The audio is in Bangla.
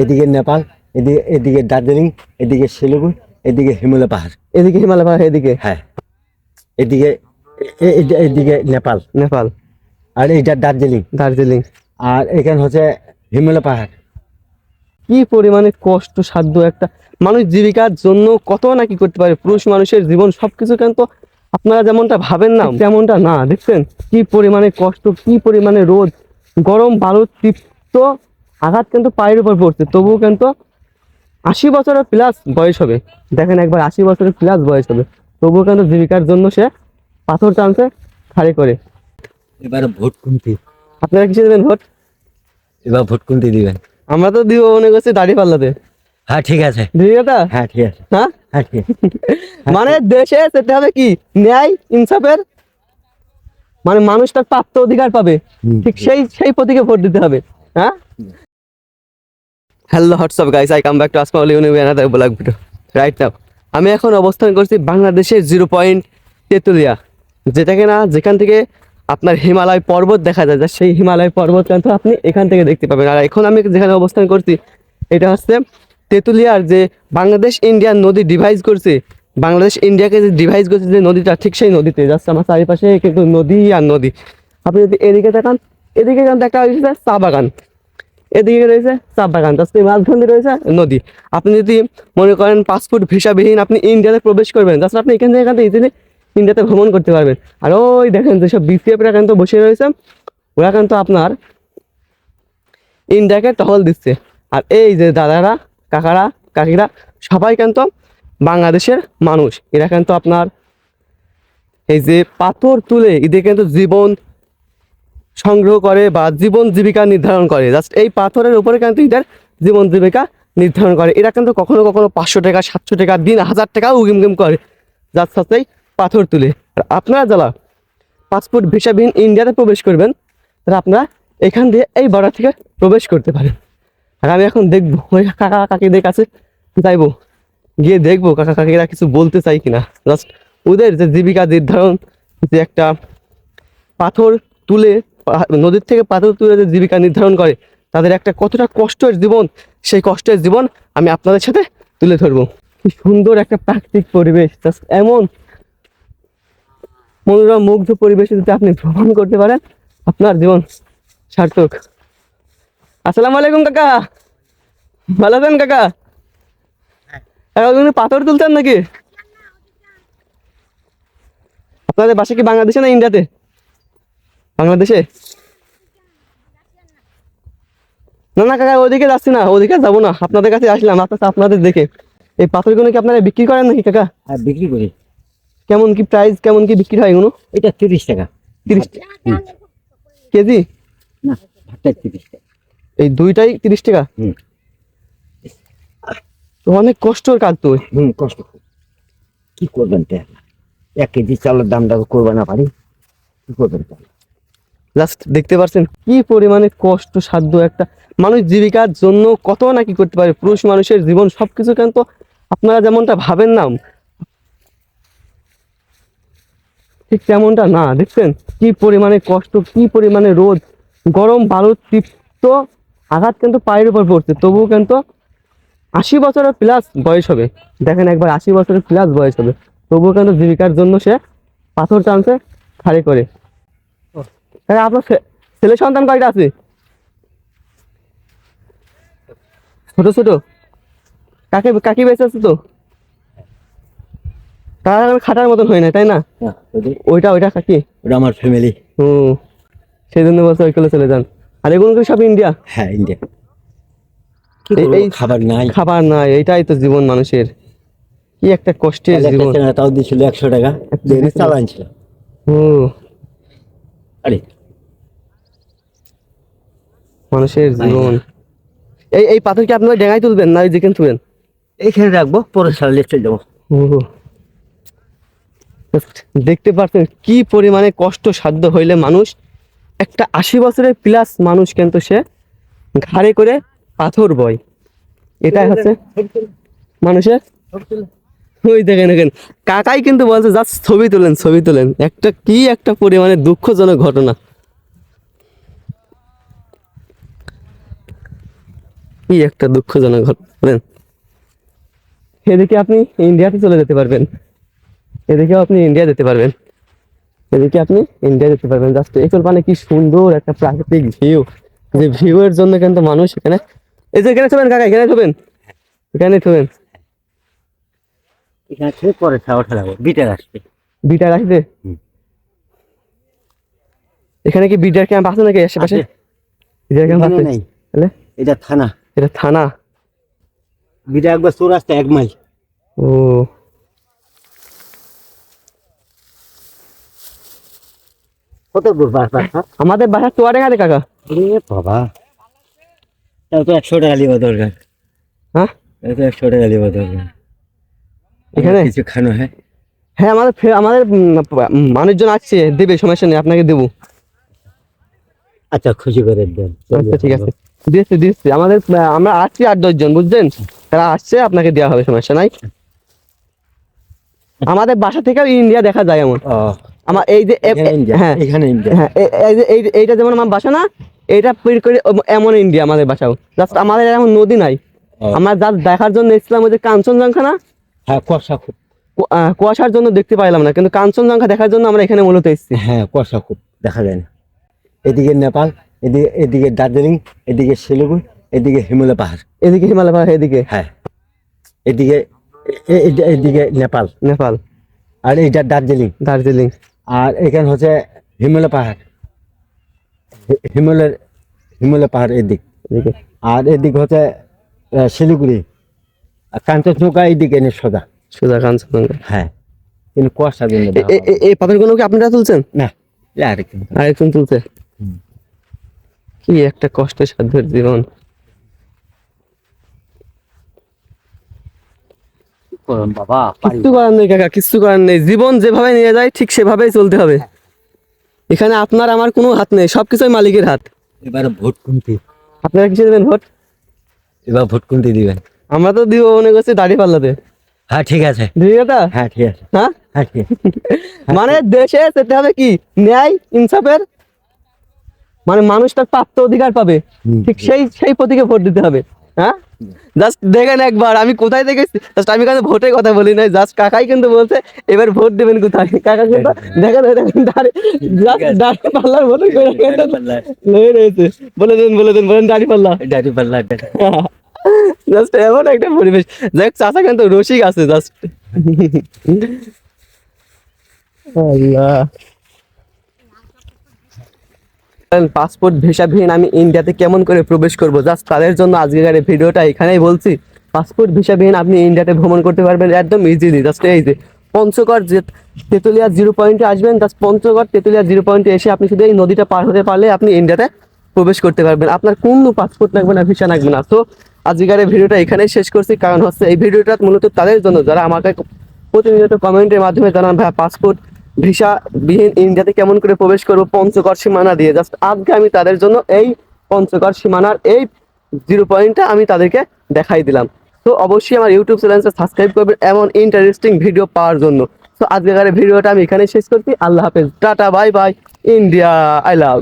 এদিকে নেপাল এদিকে এদিকে দার্জিলিং এদিকে শিলিগুড়ি এদিকে হিমালয় পাহাড়। এদিকে হিমালয় পাহাড় এদিকে? হ্যাঁ। এদিকে এদিকে নেপাল। নেপাল। আর এইটা দার্জিলিং। দার্জিলিং। আর এখানে হচ্ছে হিমালয় পাহাড়। কি পরিমাণে কষ্ট সাধ্য একটা মানুষ জীবিকার জন্য কত না কি করতে পারে। পুরুষ মানুষের জীবন সবকিছু কিন্তু আপনারা যেমনটা ভাবেন না তেমনটা না দেখছেন? কি পরিমাণে কষ্ট কি পরিমাণে রোদ গরম বালু তৃপ্ত আঘাত কিন্তু পায়ের উপর পড়ছে তবুও কিন্তু আশি বছরের প্লাস বয়স হবে। দেখেন একবার আশি বছরের প্লাস বয়স হবে। তবুও কিন্তু জীবিকার জন্য সে পাথর টানছে খাড়ি করে। এবার ভোট কুন্তি আপনারা কিসে দেবেন ভোট? এবার ভোট কুন্তি দিবেন? আমরা তো দিব মনে করছি দাড়ি পাল্লাতে। হ্যাঁ ঠিক আছে। ঠিক আছে হ্যাঁ ঠিক আছে। হ্যাঁ? হ্যাঁ ঠিক আছে। মানে দেশে যেতে হবে কি? ন্যায় ইনসাফের মানে মানুষ তার প্রাপ্ত অধিকার পাবে। ঠিক সেই সেই প্রতীকে ভোট দিতে হবে। হ্যাঁ? Hello what's up guys I come back to Asma univ another blog video right now আমি এখন অবস্থান করছি বাংলাদেশের জিরো পয়েন্ট তেঁতুলিয়া যেটাকে না যেখান থেকে আপনার হিমালয় পর্বত দেখা যায়। যা সেই হিমালয় পর্বত কিন্তু আপনি এখান থেকে দেখতে পাবেন। আর এখন আমি যেখানে অবস্থান করছি, এটা হচ্ছে তেঁতুলিয়ার যে বাংলাদেশ ইন্ডিয়ান নদী ডিভাইস করছে। বাংলাদেশ ইন্ডিয়াকে যে ডিভাইস করছে যে নদীটা, ঠিক সেই নদীতে যাচ্ছে আমার চারিপাশে কিন্তু নদী আর নদী। আপনি যদি এদিকে তাকান, এদিকে কিন্তু একটা চা বাগান। এদিকে রয়েছে চা বাগান তার মাঝখানে রয়েছে নদী। আপনি যদি মনে করেন পাসপোর্ট ভিসাবিহীন আপনি ইন্ডিয়াতে প্রবেশ করবেন তাছাড়া আপনি এখান থেকে এখান থেকে ইজিলি ইন্ডিয়াতে ভ্রমণ করতে পারবেন। আর ওই দেখেন যেসব বিসিএফরা কিন্তু বসে রয়েছে, ওরা কিন্তু আপনার ইন্ডিয়াকে টহল দিচ্ছে। আর এই যে দাদারা, কাকারা, কাকিরা, সবাই কিন্তু বাংলাদেশের মানুষ। এরা কিন্তু আপনার এই যে পাথর তুলে, এদের কিন্তু জীবন সংগ্রহ করে বা জীবন জীবিকা নির্ধারণ করে। জাস্ট এই পাথরের উপরে কিন্তু এদের জীবন জীবিকা নির্ধারণ করে। এরা কিন্তু কখনো কখনো পাঁচশো টাকা, সাতশো টাকা, দিন হাজার টাকা উগিম গিম করে যার সাথেই পাথর তুলে। আর আপনারা যারা পাসপোর্ট ভিসাবিহীন ইন্ডিয়াতে প্রবেশ করবেন তাহলে আপনারা এখান দিয়ে এই বর্ডার থেকে প্রবেশ করতে পারেন। আর আমি এখন দেখব, ওই কাকা কাকিদের কাছে যাইবো। গিয়ে দেখব কাকা কাকিরা কিছু বলতে চাই কিনা। জাস্ট ওদের যে জীবিকা নির্ধারণ, যে একটা পাথর তুলে নদীর থেকে পাথর তুলে যে জীবিকা নির্ধারণ করে, তাদের একটা কতটা কষ্টের জীবন, সেই কষ্টের জীবন আমি আপনাদের সাথে তুলে ধরবো। কি সুন্দর একটা প্রাকৃতিক পরিবেশ এমন মনোরম, মুগ্ধ পরিবেশে যদি আপনি ভ্রমণ করতে পারেন, আপনার জীবন সার্থক। আসসালামু আলাইকুম কাকা। ভালো আছেন কাকা? পাথর তুলতেন নাকি? আপনাদের বাসা কি বাংলাদেশে না ইন্ডিয়াতে? বাংলাদেশে? না না কাকা ওদিকে যাচ্ছি না ওদিকে যাব না। আপনাদের কাছে আসলাম আপনার আপনাদের দেখে। এই পাথরগুলো কি আপনারা বিক্রি করেন নাকি কাকা? আর বিক্রি করি। কেমন কি প্রাইস কেমন কি বিক্রি হয় এগুলো? এটা তিরিশ টাকা। তিরিশ কেজি? না ভাতটা তিরিশ টাকা। এই দুইটাই তিরিশ টাকা? হুম। অনেক কষ্টর কাজ তো। হুম কষ্ট। কি করবেন এক কেজি চালের দামটা করবে না পারি। কি করবেন তো জাস্ট দেখতে পাচ্ছেন কি পরিমাণে কষ্ট, সাধ্য একটা মানুষ জীবিকার জন্য কত না কি করতে পারে। পুরুষ মানুষের জীবন সবকিছু কিন্তু আপনারা যেমনটা ভাবেন না, ঠিক তেমনটা না। দেখছেন কি পরিমাণে কষ্ট, কি পরিমাণে রোদ, গরম বালু তৃপ্ত আঘাত কিন্তু পায়ের উপর পড়ছে। তবুও কিন্তু আশি বছরের প্লাস বয়স হবে। দেখেন একবার আশি বছরের প্লাস বয়স হবে। তবুও কিন্তু জীবিকার জন্য সে পাথর টানছে, খাড়ি করে। হ্যাঁ আপনার ছেলে সন্তান কয়টা আছে? ছোট ছোট? কাকে কাকি বেঁচে আছে তো? তার খাটার মতন হয় না তাই না? ওইটা ওইটা কাকি? ওটা আমার ফ্যামিলি হুম সেই জন্য বলছে ওইগুলো চলে যান। আর এগুলো কি সব ইন্ডিয়া হ্যাঁ ইন্ডিয়া এই- খাবার নাই। খাবার নাই এটাই তো জীবন মানুষের। কি একটা কষ্টের জীবন। তাও দিয়েছিল একশো টাকা চালান ছিল হুম আরে মানুষের জীবন। এই এই পাথর কি আপনারা ডেঙাই তুলবেন না ওই যেখানে তুলবেন এইখানে রাখব পরে সালে চলে যাব। দেখতে পাচ্ছেন কি পরিমাণে কষ্ট সাধ্য হইলে মানুষ একটা আশি বছরের প্লাস মানুষ কিন্তু সে ঘাড়ে করে পাথর বয়। এটাই হচ্ছে মানুষের ওই দেখেন দেখেন। কাকাই কিন্তু বলছে জাস্ট ছবি তোলেন ছবি তোলেন। একটা কি একটা পরিমাণে দুঃখজনক ঘটনা। কি একটা দুঃখজনক ঘটনা এদিকে আপনি ইন্ডিয়াতে চলে যেতে পারবেন। এদিকেও আপনি ইন্ডিয়া যেতে পারবেন। এদিকে আপনি ইন্ডিয়া যেতে পারবেন। জাস্ট একুল মানে কি সুন্দর একটা প্রাকৃতিক ভিউ। যে ভিউ এর জন্য কিন্তু মানুষ এখানে এই যে এখানে থবেন কাকা এখানে থবেন এখানে থবেন এখানে থেকে পরে ওঠা লাগবে। বিটার আসবে। বিটা রাখবে হুম। এখানে কি বিটার ক্যাম্প আছে নাকি আশেপাশে। বিটার ক্যাম্প আছে। নেই। তাহলে? এটা থানা। এটা থানা? বিটা একবার চৌরাস্তা এক মাইল। ও। কত দূর বাস বাস আমাদের বাসা চুয়াডাঙ্গাতে কাকা। বাবা তাও তো একশো টাকা লিবা দরকার। হ্যাঁ? তো একশো টাকা লিবা দরকার। এখানে? কিছু খানো হয়? হ্যাঁ আমাদের আমাদের মানুষজন আসছে দেবে সমস্যা নেই আপনাকে দেবো। আচ্ছা খুশি করে দেন। আচ্ছা ঠিক আছে। দিচ্ছি দিচ্ছি। আমাদের আমরা আসছি আট দশ জন বুঝছেন তারা আসছে আপনাকে দেওয়া হবে সমস্যা নাই। আমাদের বাসা থেকেও ইন্ডিয়া দেখা যায় এমন। আমার এই যে হ্যাঁ। হ্যাঁ এই এইটা যেমন আমার বাসা না পিট করে এমন ইন্ডিয়া আমাদের বাসাও। জাস্ট আমাদের এমন নদী নাই। আমরা যা দেখার জন্য এসেছিলাম ওই যে কাঞ্চনজঙ্ঘা না? হ্যাঁ কুয়াশা খুব। কুয়াশার জন্য দেখতে পাইলাম না কিন্তু কাঞ্চনজঙ্ঘা দেখার জন্য আমরা এখানে মূলত এসেছি। হ্যাঁ কুয়াশা খুব দেখা যায় না। এদিকে নেপাল এদিকে এদিকে দার্জিলিং এদিকে শিলিগুড়ি এদিকে হিমালয় পাহাড়। এদিকে হিমালয় পাহাড় এদিকে? হ্যাঁ। এদিকে এদিকে নেপাল। নেপাল। আর এইটা দার্জিলিং। দার্জিলিং। আর এখানে হচ্ছে হিমালয় পাহাড়। হিমালয়ের হিমালয় পাহাড় এদিক। এদিকে। আর এদিক হচ্ছে শিলিগুড়ি। আর কাঞ্চনজঙ্ঘা এইদিকে এনে সোজা। সোজা কাঞ্চনজঙ্ঘা। হ্যাঁ। কিন্তু কুয়াশা এই পাথরগুলো কি আপনারা তুলছেন? না আরেকটু। আরেকজন তুলছে। কি একটা কষ্ট সাধ্যের জীবন। বাবা কিচ্ছু করার নেই কাকা কিচ্ছু করার নেই। জীবন যেভাবে নিয়ে যায় ঠিক সেভাবেই চলতে হবে। এখানে আপনার আমার কোনো হাত নেই সবকিছুই মালিকের হাত। এবার ভোট আপনারা কিসে দেবেন ভোট? এবার ভোট দিবেন? আমরা তো দিব মনে করছি দাড়ি পাল্লাতে। হ্যাঁ ঠিক আছে। ঠিক আছে? হ্যাঁ ঠিক আছে। হ্যাঁ? হ্যাঁ ঠিক আছে। মানে দেশে যেতে হবে কি? ন্যায় ইনসাফের মানে মানুষ তার প্রাপ্ত অধিকার পাবে। ঠিক সেই সেই প্রতীকে ভোট দিতে হবে। হ্যাঁ? জাস্ট দেখেন একবার আমি কোথায় দেখেছি? জাস্ট আমি কিন্তু ভোটের কথা বলি নাই জাস্ট কাকাই কিন্তু বলছে এবার ভোট দেবেন কোথায়? কাকা কিন্তু দেখেন দেখেন দাঁড়ি জাস্ট দাঁড়ি পাল্লার করে রয়েছে। বলে দেন বলে দেন বলেন দাঁড়ি পাল্লা। ডারি পাল্লা জাস্ট এমন একটা পরিবেশ। দেখ চাচা কিন্তু রসিক আছে জাস্ট আল্লাহ। পাসপোর্ট ভিসাবিহীন আমি ইন্ডিয়াতে কেমন করে প্রবেশ করব? জাস্ট তাদের জন্য আজকের এই ভিডিওটা এখানেই বলছি। পাসপোর্ট ভিসাবিহীন আপনি ইন্ডিয়াতে ভ্রমণ করতে পারবেন একদম ইজিলি জাস্ট এই যে পঞ্চগড় যে তেতুলিয়া জিরো পয়েন্টে আসবেন জাস্ট পঞ্চগড় তেতুলিয়া জিরো পয়েন্টে এসে আপনি শুধু এই নদীটা পার হতে পারলে আপনি ইন্ডিয়াতে প্রবেশ করতে পারবেন। আপনার কোনো পাসপোর্ট লাগবে না ভিসা লাগবে না। তো আজকের এই ভিডিওটা এখানেই শেষ করছি। কারণ হচ্ছে এই ভিডিওটা মূলত তাদের জন্য। যারা আমাকে প্রতিনিয়ত কমেন্টের মাধ্যমে জানান ভাই পাসপোর্ট ভিসা বিহীন ইন্ডিয়াতে কেমন করে প্রবেশ করব পঞ্চগড় সীমানা দিয়ে? জাস্ট আজকে আমি তাদের জন্য এই পঞ্চগড় সীমানার এই জিরো পয়েন্টটা আমি তাদেরকে দেখাই দিলাম। তো অবশ্যই আমার ইউটিউব চ্যানেলটা সাবস্ক্রাইব করবেন, এমন ইন্টারেস্টিং ভিডিও পাওয়ার জন্য। তো আজকের ভিডিওটা আমি এখানে শেষ করছি। আল্লাহ হাফেজ। Tata bye bye India I love